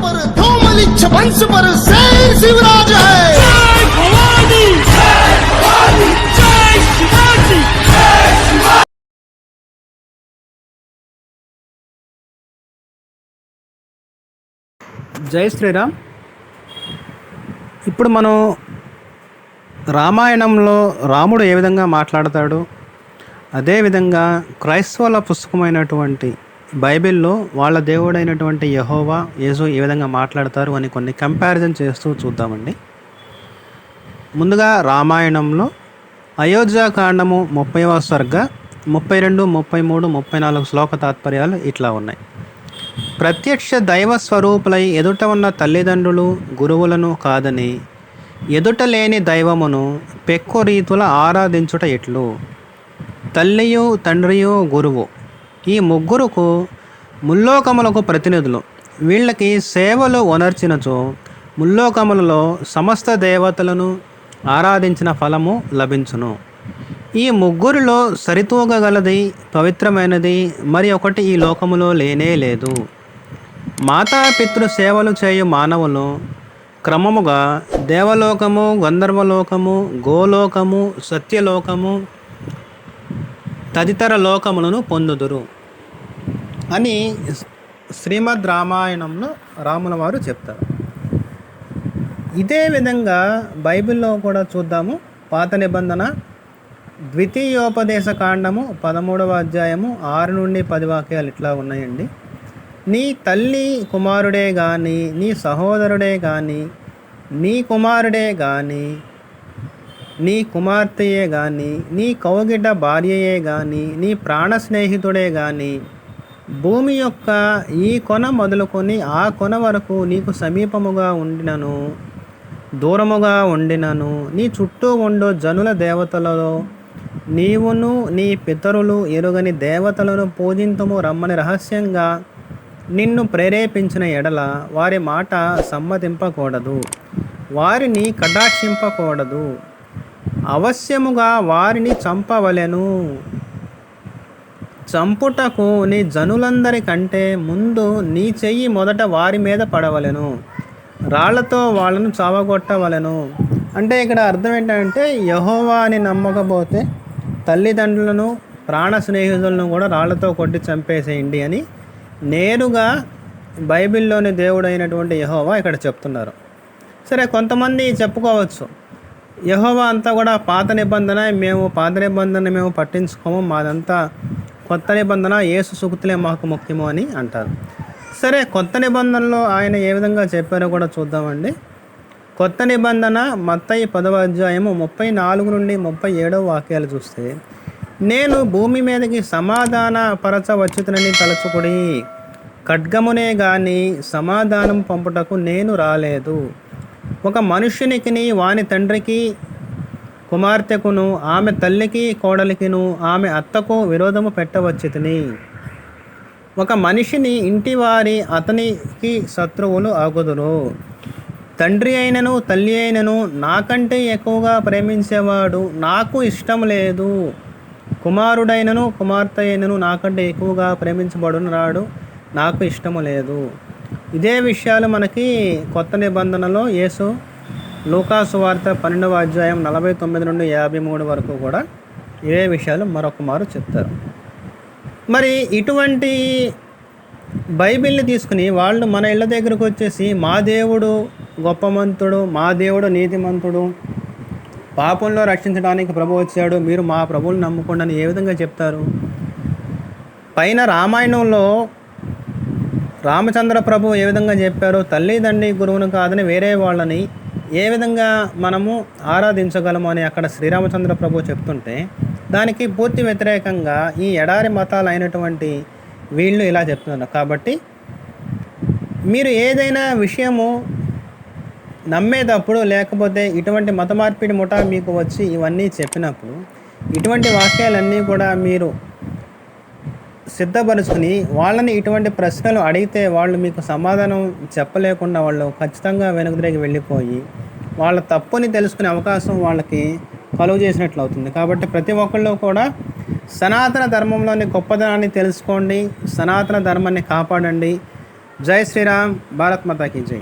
पर धूमलिच्छ वंश पर शेर शिवराज है जय भवानी जय भवानी जय शिवाजी జై శ్రీరామ్ ఇప్పుడు మనం రామాయణంలో రాముడు ఏ విధంగా మాట్లాడతాడు అదేవిధంగా క్రైస్తవుల పుస్తకమైనటువంటి బైబిల్లో వాళ్ళ దేవుడైనటువంటి యహోవా యేసు ఏ విధంగా మాట్లాడతారు అని కొన్ని కంపారిజన్ చేస్తూ చూద్దామండి. ముందుగా రామాయణంలో అయోధ్యాకాండము ముప్పైవ స్వర్గ ముప్పై రెండు ముప్పై మూడు ముప్పై నాలుగు శ్లోక తాత్పర్యాలు ఇట్లా ఉన్నాయి. ప్రత్యక్ష దైవ స్వరూపులై ఎదుట ఉన్న తల్లిదండ్రులు గురువులను కాదని ఎదుట లేని దైవమును పెక్కు రీతుల ఆరాధించుట ఎట్లు? తల్లియు తండ్రియు గురువు ఈ ముగ్గురుకు ముల్లోకములకు ప్రతినిధులు. వీళ్ళకి సేవలు ఒనర్చినచో ముల్లోకములలో సమస్త దేవతలను ఆరాధించిన ఫలము లభించును. ఈ ముగ్గురిలో సరితూగగలది పవిత్రమైనది మరి ఒకటి ఈ లోకములో లేనే లేదు. మాతాపితృ సేవలు చేయు మానవులు క్రమముగా దేవలోకము గంధర్వలోకము గోలోకము సత్యలోకము తదితర లోకములను పొందుదురు అని శ్రీమద్ రామాయణంలో రాముల వారు చెప్తారు. ఇదే విధంగా బైబిల్లో కూడా చూద్దాము. పాత నిబంధన ద్వితీయోపదేశ కాండము పదమూడవ అధ్యాయము ఆరు నుండి పది వాక్యాలు ఇట్లా ఉన్నాయండి. నీ తల్లి కుమారుడే కానీ నీ సహోదరుడే కానీ నీ కుమారుడే కానీ నీ కుమార్తెయే కానీ నీ కౌగిడ్డ భార్యయే కానీ నీ ప్రాణ స్నేహితుడే కానీ భూమి యొక్క ఈ కొన మొదలుకొని ఆ కొన వరకు నీకు సమీపముగా ఉండినను దూరముగా ఉండినను నీ చుట్టూ ఉండు జనుల దేవతలలో నీవును నీ పితరులు ఎరుగని దేవతలను పూజింతము రమ్మని రహస్యంగా నిన్ను ప్రేరేపించిన ఎడల వారి మాట సమ్మతింపకూడదు వారిని కటాక్షింపకూడదు. అవశ్యముగా వారిని చంపవలెను. చంపుటకు నీ జనులందరి కంటే ముందు నీ చెయ్యి మొదట వారి మీద పడవలెను. రాళ్ళతో వాళ్ళను చావగొట్టవలెను. అంటే ఇక్కడ అర్థం ఏంటంటే యహోవా అని నమ్మకపోతే తల్లిదండ్రులను ప్రాణ స్నేహితులను కూడా రాళ్ళతో కొట్టి చంపేసేయండి అని నేరుగా బైబిల్లోని దేవుడైనటువంటి యహోవా ఇక్కడ చెప్తున్నారు. సరే కొంతమంది చెప్పుకోవచ్చు. యహోవా అంతా కూడా పాత నిబంధన మేము పాత నిబంధన మేము పట్టించుకోము. మాదంతా కొత్త నిబంధన ఏసు సుకుతులే మాకు ముఖ్యము అని అంటారు. సరే కొత్త నిబంధనలో ఆయన ఏ విధంగా చెప్పారో కూడా చూద్దామండి. కొత్త నిబంధన మత్తయి పదవ అధ్యాయము ముప్పై నాలుగు నుండి ముప్పై ఏడవ వాక్యాలు చూస్తే నేను భూమి మీదకి సమాధాన పరచవచ్చుతునని తలచుకుడి ఖడ్గమునే గాని సమాధానం పంపుటకు నేను రాలేదు. ఒక మనుష్యునికి వాని తండ్రికి కుమార్తెకును ఆమె తల్లికి కోడలికిను ఆమె అత్తకు విరోధము పెట్టవచ్చుతిని. ఒక మనిషిని ఇంటివారి అతనికి శత్రువులు ఆగుదురు. తండ్రి అయినను తల్లి అయినను నాకంటే ఎక్కువగా ప్రేమించేవాడు నాకు ఇష్టం లేదు. కుమారుడైనను కుమార్తె అయినను నాకంటే ఎక్కువగా ప్రేమించబడును రాడు నాకు ఇష్టము లేదు. ఇదే విషయాలు మనకి కొత్త నిబంధనలో యేసు లూకాసు వార్త పన్నెండవ అధ్యాయం నలభై తొమ్మిది నుండి యాభై మూడు వరకు కూడా ఇవే విషయాలు మరొక మారు చెప్తారు. మరి ఇటువంటి బైబిల్ని తీసుకుని వాళ్ళు మన ఇళ్ళ దగ్గరకు వచ్చేసి మా దేవుడు గొప్పమంతుడు మా దేవుడు నీతిమంతుడు పాపంలో రక్షించడానికి ప్రభు వచ్చాడు మీరు మా ప్రభువుని నమ్ముకోండి అని ఏ విధంగా చెప్తారు? పైన రామాయణంలో రామచంద్ర ప్రభు ఏ విధంగా చెప్పారో తల్లిదండ్రి గురువును కాదని వేరే వాళ్ళని ఏ విధంగా మనము ఆరాధించగలము అని అక్కడ శ్రీరామచంద్ర ప్రభు చెప్తుంటే దానికి పూర్తి వ్యతిరేకంగా ఈ ఎడారి మతాలు అయినటువంటి వీళ్ళు ఇలా చెప్తున్నారు. కాబట్టి మీరు ఏదైనా విషయము నమ్మేటప్పుడు లేకపోతే ఇటువంటి మత మార్పిడి ముఠా మీకు వచ్చి ఇవన్నీ చెప్పినప్పుడు ఇటువంటి వాక్యాలన్నీ కూడా మీరు సిద్ధపరుచుకుని వాళ్ళని ఇటువంటి ప్రశ్నలు అడిగితే వాళ్ళు మీకు సమాధానం చెప్పలేకుండా వాళ్ళు ఖచ్చితంగా వెనుకదిరిగి వెళ్ళిపోయి వాళ్ళ తప్పుని తెలుసుకునే అవకాశం వాళ్ళకి కలుగు చేసినట్లు అవుతుంది. కాబట్టి ప్రతి ఒక్కళ్ళు కూడా సనాతన ధర్మంలోని గొప్పదనాన్ని తెలుసుకోండి సనాతన ధర్మాన్ని కాపాడండి. జై శ్రీరామ్ భారత్ మాతాకి జై.